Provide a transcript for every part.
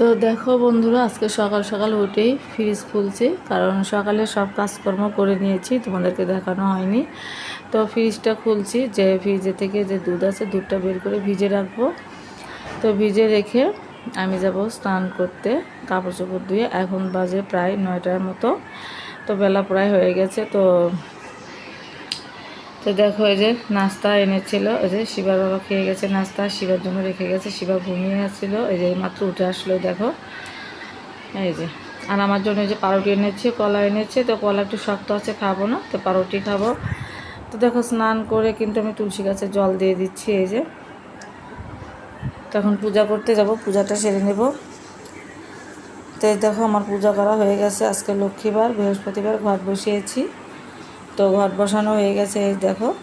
তো দেখো বন্ধুরা, আজকে সকাল সকাল উঠেই ফ্রিজ খুলছি, কারণ সকালে সব কাজকর্ম করে নিয়েছি, তোমাদেরকে দেখানো হয়নি। তো ফ্রিজটা খুলছি, যে ফ্রিজে থেকে যে দুধ আছে, দুধটা বের করে ভিজে রাখব। তো ভিজে রেখে আমি যাব স্নান করতে, কাপড় চোপড় ধুয়ে। এখন বাজে প্রায় নয়টার মতো, তো বেলা প্রায় হয়ে গেছে, তো তো দেখো এই যে নাস্তা এনেছিল ওই যে শিবার বাবা খেয়ে গেছে নাস্তা, শিবার জন্য রেখে গেছে, শিবা ঘুমিয়ে আসছিল, এই যে মাত্র উঠে আসলো, দেখো। এই যে, আর আমার জন্য যে পাউরুটি এনেছে, কলা এনেছে, তো কলা একটু শক্ত আছে, খাব না, তো পাউরুটি খাব। তো দেখো স্নান করে কিন্তু আমি তুলসী গাছে জল দিয়ে দিচ্ছি, এই যে। তখন পূজা করতে যাব, পূজাটা সেরে নেব। তো দেখো আমার পূজা করা হয়ে গেছে, আজকে লক্ষ্মীবার, বৃহস্পতিবার ঘট বসিয়েছি। তো ঘট বসানো হয়ে গেছে, এই দেখো।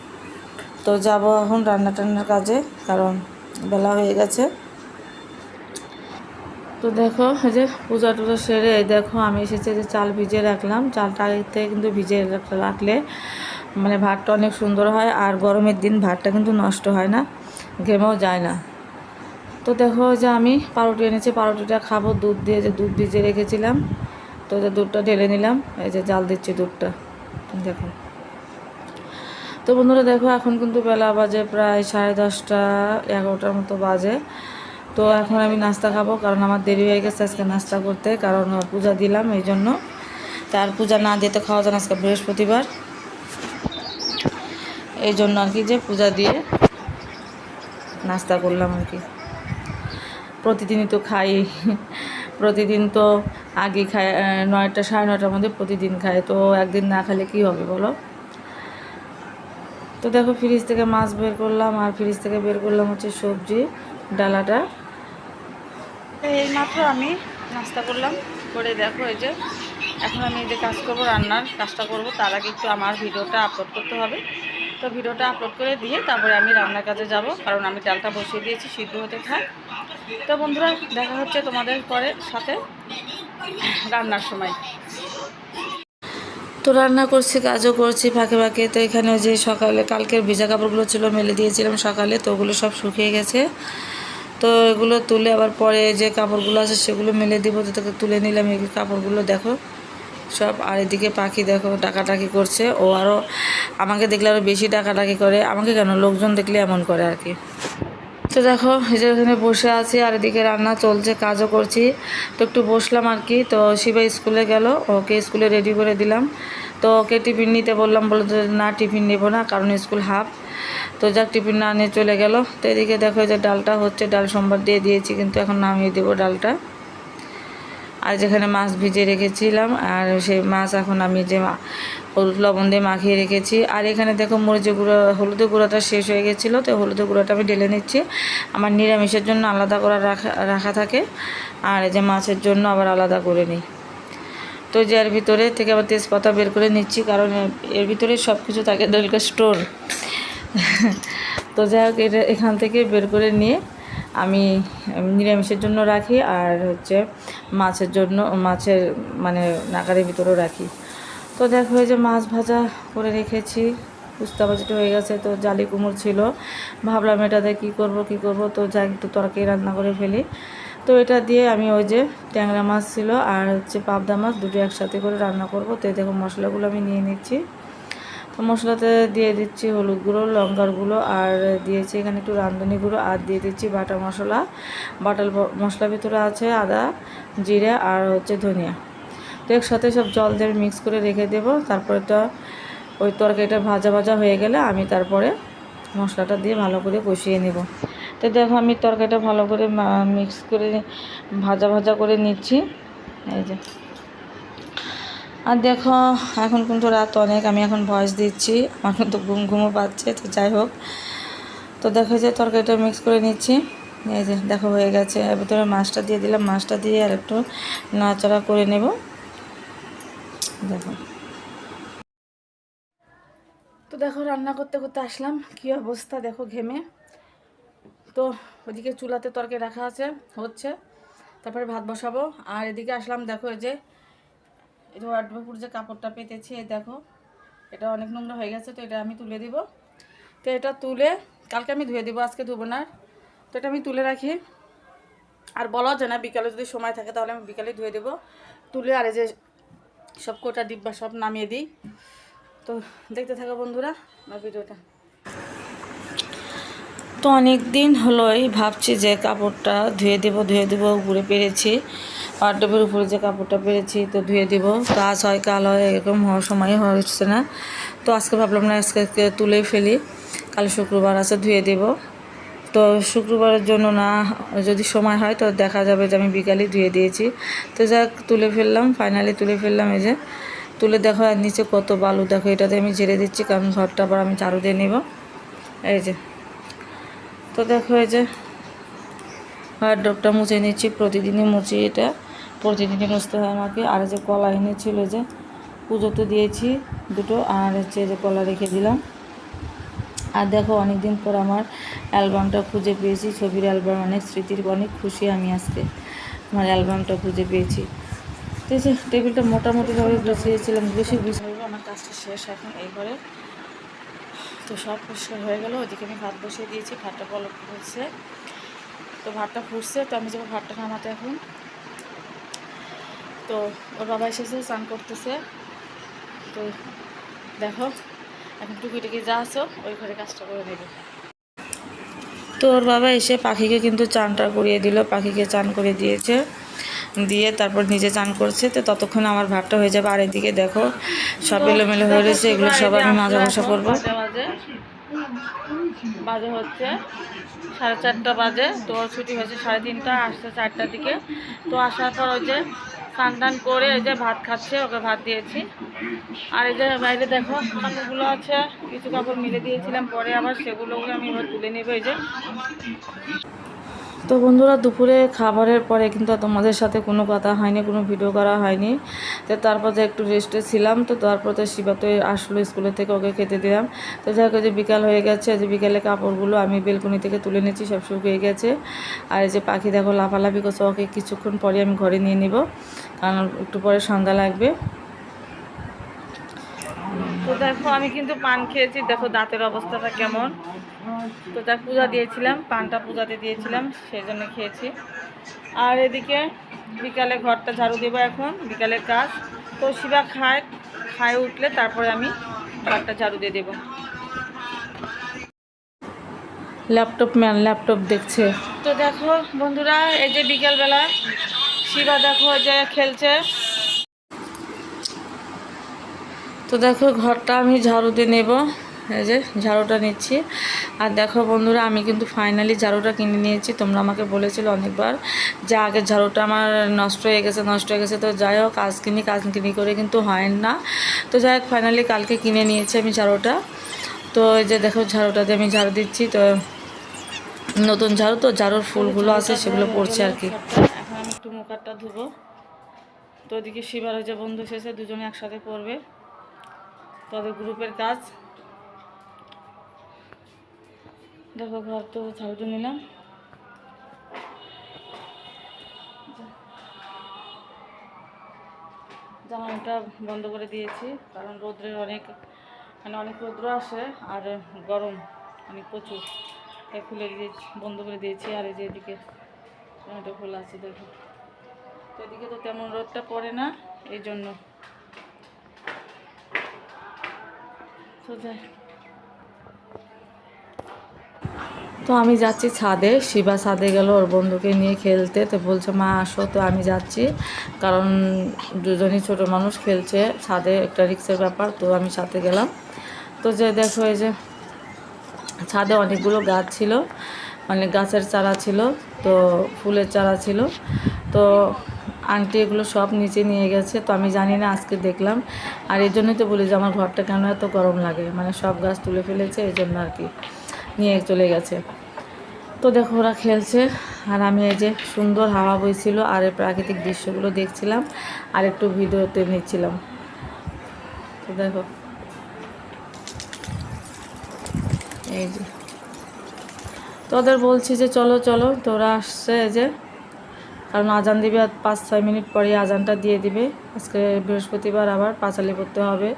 তো যাব এখন রান্না টান্নার কাজে, কারণ বেলা হয়ে গেছে। তো দেখো, এই যে পূজা টুজা সেরে দেখো, আমি এসেছি যে চাল ভিজিয়ে রাখলাম। চালটা আগে কিন্তু রাখ- রাখলে মানে ভাতটা অনেক সুন্দর হয়, আর গরমের দিন ভাতটা কিন্তু নষ্ট হয় না, ঘেমেও যায় না। তো দেখো যে আমি পাউরুটি এনেছি, পাউরুটিটা খাব, দুধ দিয়ে, যে দুধ ভিজিয়ে রেখেছিলাম। তো যে দুধটা ঢেলে নিলাম, এই যে জাল দিচ্ছি দুধটা দেখো। তো বন্ধুরা দেখো, এখন কিন্তু বেলা বাজে প্রায় সাড়ে দশটা, এগারোটার মতো বাজে। তো এখন আমি নাস্তা খাব, কারণ আমার দেরি হয়ে গেছে আজকে নাস্তা করতে, কারণ পূজা দিলাম এই জন্য। তার পূজা না দিতে খাওয়া যায় না আজকে বৃহস্পতিবার। এই জন্য আর কি যে পূজা দিয়ে নাস্তা করলাম আর কি। প্রতিদিনই তো খাই, প্রতিদিন তো আগে খাই নয়টা, সাড়ে নয়টার মধ্যে প্রতিদিন খাই, তো একদিন না খেলে কি হবে বলো? তো দেখো ফ্রিজ থেকে মাছ বের করলাম আর ফ্রিজ থেকে বের করলাম হচ্ছে সবজি, ডালাটা। এই মাত্র আমি নাস্তা করলাম। করে দেখো এই যে, এখন আমি যে কাজ করব, রান্নার কাজটা করব। তার আগে একটু আমার ভিডিওটা আপলোড করতে হবে। তো ভিডিওটা আপলোড করে দিয়ে তারপরে আমি রান্নার কাজে যাব, কারণ আমি ডালটা বসিয়ে দিয়েছি, সিদ্ধ হতে থাক। তো বন্ধুরা, দেখা হচ্ছে তোমাদের পরে সাথে রান্নার সময়। তো রান্না করছি, কাজও করছি ফাঁকে ফাঁকে। তো এখানে যে সকালে কালকের ভিজা কাপড়গুলো ছিল, মেলে দিয়েছিলাম সকালে, তো ওগুলো সব শুকিয়ে গেছে। তো এগুলো তুলে আবার পরে যে কাপড়গুলো আছে সেগুলো মেলে দিব, তো তোকে তুলে নিলাম। এই কাপড়গুলো দেখো, সব আর এদিকে পাখি দেখো ডাকাটাকি করছে। ও আরও আমাকে দেখলে আরও বেশি ডাকাটাকি করে, আমাকে কেন? লোকজন দেখলে এমন করে আর কি। তো দেখো, এই যে এখানে বসে আছি আর এদিকে রান্না চলছে, কাজও করছি। তো একটু বসলাম আর কি। তো শিবা স্কুলে গেল, ওকে স্কুলে রেডি করে দিলাম। তো ওকে টিফিন নিতে বললাম বলে না, টিফিন নেব না, কারণ স্কুল হাফ। তো যাক, টিফিন না নিয়ে চলে গেল। তো এদিকে দেখো যে ডালটা হচ্ছে, ডাল সোমবার দিয়ে দিয়েছি, কিন্তু এখন নামিয়ে দেবো ডালটা। আর যেখানে মাছ ভিজে রেখেছিলাম, আর সেই মাছ এখন আমি যে হলুদ লবণ দিয়ে মাখিয়ে রেখেছি। আর এখানে দেখো মরিচের গুঁড়ো, হলুদের গুঁড়োটা শেষ হয়ে গেছিল, তো হলুদের গুঁড়োটা আমি ঢেলে নিচ্ছি। আমার নিরামিষের জন্য আলাদা করে রাখা রাখা থাকে, আর এই যে মাছের জন্য আবার আলাদা করে নিই। তো যে এর ভিতরে থেকে আবার তেজপাতা বের করে নিচ্ছি, কারণ এর- এর ভিতরে সব কিছু থাকে দলকা স্টোর। তো যাই হোক, এটা এখান থেকে বের করে নিয়ে আমি নিরামিষের জন্য রাখি আর হচ্ছে মাছের জন্য, মাছের মানে নাকারের ভিতরেও রাখি। তো দেখো যে মাছ ভাজা করে রেখেছি, উস্তা ভাজিটা হয়ে গেছে, তো জালি কুমড় ছিল। ভাবলাম এটাতে কী করব, কি করব, তো যাই একটু তরকারি রান্না করে ফেলি। তো এটা দিয়ে আমি ওই যে ট্যাংরা মাছ ছিল আর হচ্ছে পাবদা মাছ দুটো একসাথে করে রান্না করব। তো দেখো মশলাগুলো আমি নিয়ে নিচ্ছি। তো মশলাতে দিয়ে দিচ্ছি হলুদ গুঁড়ো, লঙ্কার গুঁড়ো, আর দিয়েছি এখানে একটু রাঁধুনি গুঁড়ো, আর দিয়ে দিচ্ছি বাটা মশলা। বাটাল মশলার ভিতরে আছে আদা, জিরে, আর হচ্ছে ধনিয়া। তো একসাথে সব জল দিয়ে মিক্স করে রেখে দেবো। তারপরে তো ওই তরকারিটা ভাজা ভাজা হয়ে গেলে আমি তারপরে মশলাটা দিয়ে ভালো করে কষিয়ে নেব। তো দেখো আমি তরকারিটা ভালো করে মিক্স করে ভাজা ভাজা করে নিচ্ছি। এই যে। আর দেখো, এখন কিন্তু রাত অনেক, আমি এখন ভয়েস দিচ্ছি, আমার কিন্তু ঘুম, ঘুমও পাচ্ছে, তো যাই হোক। তো দেখো যে তরকারিটা মিক্স করে নিচ্ছি। এই যে দেখো হয়ে গেছে, এর ভিতরে মাছটা দিয়ে দিলাম, মাছটা দিয়ে আর একটু নাড়াচাড়া করে নেব। দেখো। তো দেখো, রান্না করতে করতে আসলাম, কি অবস্থা দেখো ঘেমে। তো ওদিকে চুলাতে তরকারি রাখা আছে, হচ্ছে, তারপরে ভাত বসাবো। আর এদিকে আসলাম, দেখো এই যে এই যে ওয়ার্ডপুর যে কাপড়টা পেতেছি, এই দেখো, এটা অনেক নোংরা হয়ে গেছে, তো এটা আমি তুলে দিব। তো এটা তুলে, কালকে আমি ধুয়ে দিব, আজকে ধুবো না তো এটা আমি তুলে রাখি। আর বলা যায় না, বিকালে যদি সময় থাকে তাহলে আমি বিকালে ধুয়ে দেবো। তুলে আর এই যে সব কোটা ডিব্বা সব নামিয়ে দিই। তো দেখতে থাকো বন্ধুরা, আমার ভিডিওটা। তো অনেক দিন হলোই ভাবছি যে কাপড়টা ধুয়ে দেবো ধুয়ে দেবো, উপরে পেরেছি। ওয়ার্ডবের উপরে যে কাপড়টা পেরেছি, তো ধুয়ে দেবো। কাজ হয়, কাল হয়, এরকম হওয়ার সময় হচ্ছে না। তো আজকে ভাবলাম না, আজকে আজকে তুলেই ফেলি। কাল শুক্রবার আছে, ধুয়ে দেবো। তো শুক্রবারের জন্য না, যদি সময় হয় তো দেখা যাবে যে আমি বিকালে ধুয়ে দিয়েছি। তো যাক, তুলে ফেললাম ফাইনালি তুলে ফেললাম এই যে। তুলে দেখো, আর নিচে কত বালু, দেখো, এটাতে আমি ঝেড়ে দিচ্ছি, কারণ ঘরটা আবার আমি চারু দিয়ে নেব। এই যে। তো দেখো এই যে ডবটা মুছে নিচ্ছি, প্রতিদিনই মুছি এটা, প্রতিদিনই মুছতে হয় আমাকে। আর যে কলা এনেছিল যে পুজোতে দিয়েছি দুটো, আর হচ্ছে যে কলা রেখে দিলাম। আর দেখো অনেক দিন পর আমার অ্যালবামটা খুঁজে পেয়েছি, ছবির অ্যালবাম, অনেক স্মৃতির, অনেক খুশি আমি আজকে আমার অ্যালবামটা খুঁজে পেয়েছি। তো টেবিলটা মোটামুটিভাবে গুছিয়েছিলাম বেশি গুছিয়ে আমার কাজটা শেষ এখন এই তো সব পরিষ্কার হয়ে গেল ওদিকে আমি ভাত বসিয়ে দিয়েছি, ভাতটা পলক হচ্ছে। তো ভাতটা ফুটছে, তো আমি যাব ভাতটা নামাতে এখন। তো ওর বাবা এসেছে, স্নান করতেছে। তো দেখো, এখন টুকি টুকি যা আছো, ওই ঘরে কাজটা করে নেবে। তো ওর বাবা এসে পাখিকে কিন্তু চানটা করিয়ে দিল, পাখিকে চান করে দিয়েছে। দিয়ে তারপর নিজে চান করছে, তো ততক্ষণ আমার ভাতটা হয়ে যাবে। আর এদিকে দেখো, সব এলোমেলো হয়ে রয়েছে, এগুলো সব আমি মাজা বসা করব। বাজে হচ্ছে সাড়ে চারটা বাজে তো ছুটি হয়েছে সাড়ে তিনটা, আসছে চারটার দিকে। তো আসার পর ওই যে স্নান টান করে ওই যে ভাত খাচ্ছে, ওকে ভাত দিয়েছি। আর এই যে বাইরে দেখো কাপড়গুলো আছে, কিছু কাপড় মিলে দিয়েছিলাম, পরে আবার সেগুলোকে আমি এবার তুলে নেব এই যে। তো বন্ধুরা দুপুরে খাবারের পরে কিন্তু তোমাদের সাথে কোনো কথা হয়নি কোনো ভিডিও করা হয়নি। তো তারপর যে একটু রেস্টে ছিলাম তো তারপর তো শিবা তো আসলো স্কুলে থেকে ওকে খেতে দিলাম। তো যাই হোক, যে বিকাল হয়ে গেছে যে বিকালে কাপড়গুলো আমি বেলকনি থেকে তুলে নিচ্ছি সব শুকিয়ে গেছে। আর এই যে পাখি দেখো লাফালাফি করছে ওকে কিছুক্ষণ পরে আমি ঘরে নিয়ে নিব কারণ একটু পরে সন্ধ্যা লাগবে। তো দেখো আমি কিন্তু পান খেয়েছি দেখো দাঁতের অবস্থাটা কেমন। তো তার পূজা দিয়েছিলাম, পানটা পূজাতে দিয়েছিলাম সেই জন্য খেয়েছি। আর এদিকে বিকালে ঘরটা ঝাড়ু দেবো এখন, বিকালের কাজ। তো শিবা খায় খায় উঠলে তারপরে আমি ঘরটা ঝাড়ু দিয়ে দেবো। ল্যাপটপ ম্যান, ল্যাপটপ দেখছে। তো দেখো বন্ধুরা, এই যে বিকেলবেলা শিবা দেখো যে খেলছে। তো দেখো ঘরটা আমি ঝাড়ু দিয়ে নেব। এই যে ঝাড়ুটা নিচ্ছি। আর দেখো বন্ধুরা, আমি কিন্তু ফাইনালি ঝাড়ুটা কিনে নিয়েছি। তোমরা আমাকে বলেছিল অনেকবার যে আগের ঝাড়ুটা আমার নষ্ট হয়ে গেছে, নষ্ট হয়ে গেছে। তো যাই হোক কাজ কিনি কাজ কিনি করে কিন্তু হয় না। তো যাই হোক ফাইনালি কালকে কিনে নিয়েছি আমি ঝাড়ুটা। তো এই যে দেখো ঝাড়ুটা দিয়ে আমি ঝাড়ু দিচ্ছি। তো নতুন ঝাড়ু, তো ঝাড়ুর ফুলগুলো আছে, সেগুলো পড়ছে আর কি। এখন আমি একটু মুখারটা ধুবো। তো ওদিকে শিবার যে বন্ধু এসেছে, দুজনে একসাথে করবে তাদের গ্রুপের কাজ। দেখো, ঘর তো ঝাড়ু নিলাম। জানালাটা বন্ধ করে দিয়েছি, কারণ রোদ্রের অনেক মানে অনেক রৌদ্র আসে আর গরম, অনেক প্রচুর। তাই খুলে দিয়েছি বন্ধ করে দিয়েছি, আর এই যে এদিকে জানালাটা খোলা আছে, দেখো। তো এদিকে তো তেমন রোদটা পড়ে না, এই জন্য। তো যাই তো আমি যাচ্ছি ছাদে। শিবা ছাদে গেল ওর বন্ধুকে নিয়ে খেলতে। তো বলছে, মা, আসো। তো আমি যাচ্ছি। কারণ দুজনই ছোট মানুষ, খেলছে। ছাদে একটা রিক্সের ব্যাপার, তো আমি সাথে গেলাম। তো যে দেখো, এই যে ছাদে অনেকগুলো গাছ ছিল মানে গাছের চারা ছিল, তো ফুলের চারা ছিল। তো আন্টি এগুলো সব নিচে নিয়ে গেছে। তো আমি জানি না, আজকে দেখলাম। আর এই জন্যই তো বলি যে, আমার ঘরটা কেন এত গরম লাগে? মানে সব গাছ তুলে ফেলেছে, এই জন্য আর কি। নিয়ে চলে গেছে। তো দেখো ওরা খেলছে। আর আমি এই যে সুন্দর হাওয়া বইছিল আর এই প্রাকৃতিক দৃশ্যগুলো দেখছিলাম আর একটু ভিডিওতে নিচ্ছিলাম। তো দেখো। এই যে। তো ওদের বলছি যে, চলো চলো, তো ওরা আসছে এই যে। কারণ আজান দিবে আর পাঁচ, ছয় মিনিট পরে আজানটা দিয়ে দিবে। আজকে বৃহস্পতিবার আবার পাঁচালি পড়তে হবে,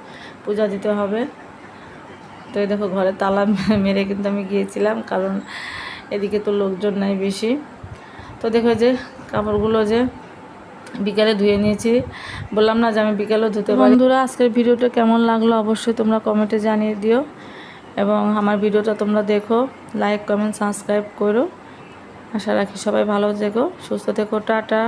পূজা দিতে হবে। তো এই দেখো ঘরে তালা মেরে কিন্তু আমি গিয়েছিলাম, কারণ এদিকে তো লোকজন নাই বেশি। তো দেখো যে কাপড়গুলো যে বিকালে ধুয়ে নিয়েছি। বললাম না যে আমি বিকালেও ধুতে পারি। বন্ধুরা, আজকের ভিডিওটা কেমন লাগল অবশ্যই তোমরা কমেন্টে জানিয়ে দিও। এবং আমার ভিডিওটা তোমরা দেখো, লাইক, কমেন্ট, সাবস্ক্রাইব করো। আশা রাখি সবাই ভালো থেকো, সুস্থ থেকো, টাটা।